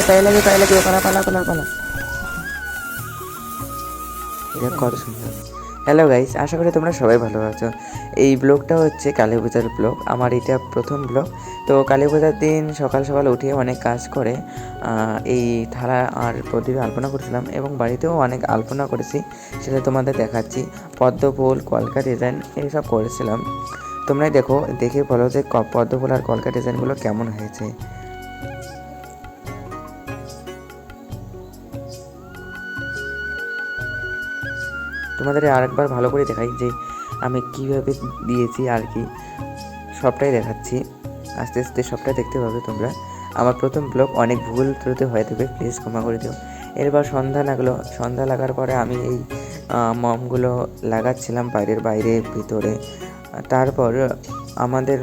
আরে পায়ে লাগে পায়ে লাগে, পালা পালা পালা পালা। কত সুন্দর। হ্যালো গাইস আশা করি তোমরা সবাই ভালো আছো। এই ব্লগটা হচ্ছে কালী পূজার ব্লগ। আমার এটা প্রথম ব্লগ। তো কালী পূজার দিন সকাল সকাল উঠে অনেক কাজ করে এই থালা আর প্রদীপে আলপনা করেছিলাম এবং বাড়িতেও অনেক আলপনা করেছি, সেটা তোমাদের দেখাচ্ছি। পদ্ম ফুল, কলকা ডিজাইন এইসব করেছিলাম। তোমরাই দেখো, দেখে বলো যে পদ্ম ফুল আর কলকা ডিজাইনগুলো কেমন হয়েছে। তোমাদের আরেকবার ভালো করে দেখাই যে আমি কীভাবে দিয়েছি আর কি। সবটাই দেখাচ্ছি। আস্তে আস্তে সবটাই দেখতে পাবে তোমরা। আমার প্রথম ব্লগ অনেক ভুল ত্রুটি হয়ে থাকবে প্লিজ ক্ষমা করে দিও। এরপর সন্ধ্যা লাগল। সন্ধ্যা লাগার পরে আমি এই মমগুলো লাগাচ্ছিলাম বাইরের বাইরে, ভিতরে। তারপর আমাদের,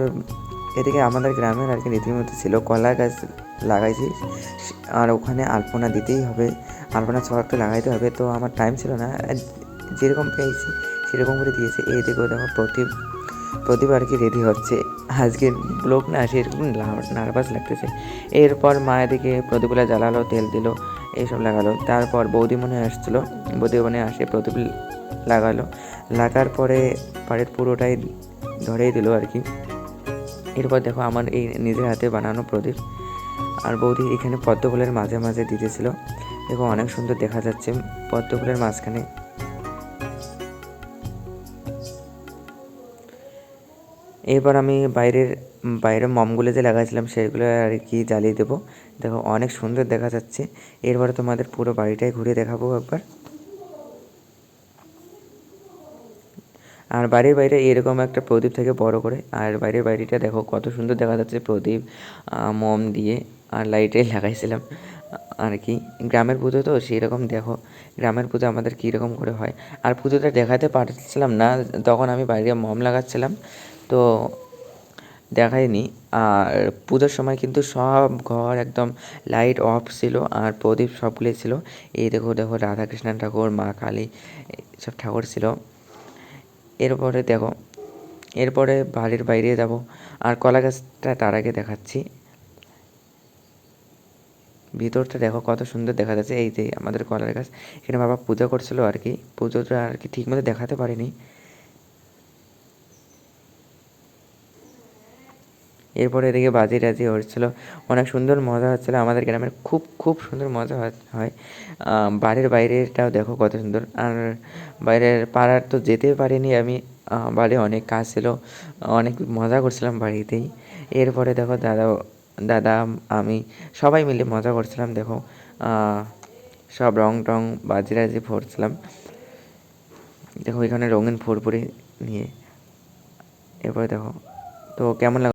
এদিকে আমাদের গ্রামের আর কি রীতিমতো ছিল, কলা গাছ লাগাইছি। আর ওখানে আলপনা দিতেই হবে। আলপনা ছড়াতে লাগাইতে হবে। তো আমার টাইম ছিল না। যেরকম পেয়েছি, সেরকম করে দিয়েছে। এই দেখো দেখো, প্রদীপ প্রদীপ আর কি রেডি হচ্ছে। আজকের ব্লগ না সেরকম নার্ভাস লাগতেছে। এরপর মা এদিকে প্রদীপগুলো জ্বালালো, তেল দিল, এইসব লাগালো। তারপর বৌদি মনে আসছিল। বৌদি মনে আসে, প্রদীপ লাগালো। লাগার পরে পাড়ের পুরোটাই ধরেই দিল আর কি। এরপর দেখো আমার এই নিজের হাতে বানানো প্রদীপ। আর বৌদি এখানে পদ্ম ফুলের মাঝে মাঝে দিতেছিল। দেখো অনেক সুন্দর দেখা যাচ্ছে। পদ্ম ফুলের মাঝখানে এরপর আমি বাইরের বাইরের মমগুলো যে লাগাইছিলাম সেগুলো আর কি জ্বালিয়ে দেবো। দেখো অনেক সুন্দর দেখা যাচ্ছে। এরপরে তোমাদের পুরো বাড়িটাই ঘুরে দেখাবো একবার। আর বাড়ির বাইরে এরকম একটা প্রদীপ থেকে বড় করে, আর বাইরের বাড়িটা দেখো কত সুন্দর দেখা যাচ্ছে প্রদীপ মোম দিয়ে, আর লাইটে লাগাইছিলাম, আর কি। গ্রামের পুজো তো সেই রকম দেখো, গ্রামের পুজো আমাদের কী রকম করে হয়। আর পুজোটা দেখাতে পারছিলাম না, তখন আমি বাইরে মম লাগাচ্ছিলাম। তো দেখাইনি আর পুজোর সময় কিন্তু সব ঘর একদম লাইট অফ ছিল আর প্রদীপ সবগুলোই ছিল। এই দেখো দেখো রাধাকৃষ্ণ ঠাকুর, মা কালী, সব ঠাকুর ছিল। এরপরে দেখো, এরপরে বাড়ির বাইরে যাব। আর কলা গাছটা তার আগে দেখাচ্ছি। ভিতরটা দেখো কত সুন্দর দেখা যাচ্ছে। এই যে আমাদের কলার গাছ। এখানে বাবা পূজা করছিল আর কি। পুজোটা আর কি ঠিকমতো দেখাতে পারিনি। এরপরে এদিকে বাজি টাজি হচ্ছিল। অনেক সুন্দর মজা হচ্ছিল। আমাদের গ্রামের খুব খুব সুন্দর মজা হয়- বাড়ির বাইরেটাও দেখো কত সুন্দর। আর বাইরের পাড়ার তো যেতে পারিনি আমি। বাড়ি অনেক কাজ ছিল। অনেক মজা করছিলাম বাড়িতেই। এরপরে দেখো দাদা দাদা, আমি সবাই মিলে মজা করছিলাম, দেখো। সব রং টং বাজি রাজি ফোড়ছিলাম দেখো এখানে রঙিন ফুরফুরি নিয়ে। এরপরে দেখো, তো কেমন লাগ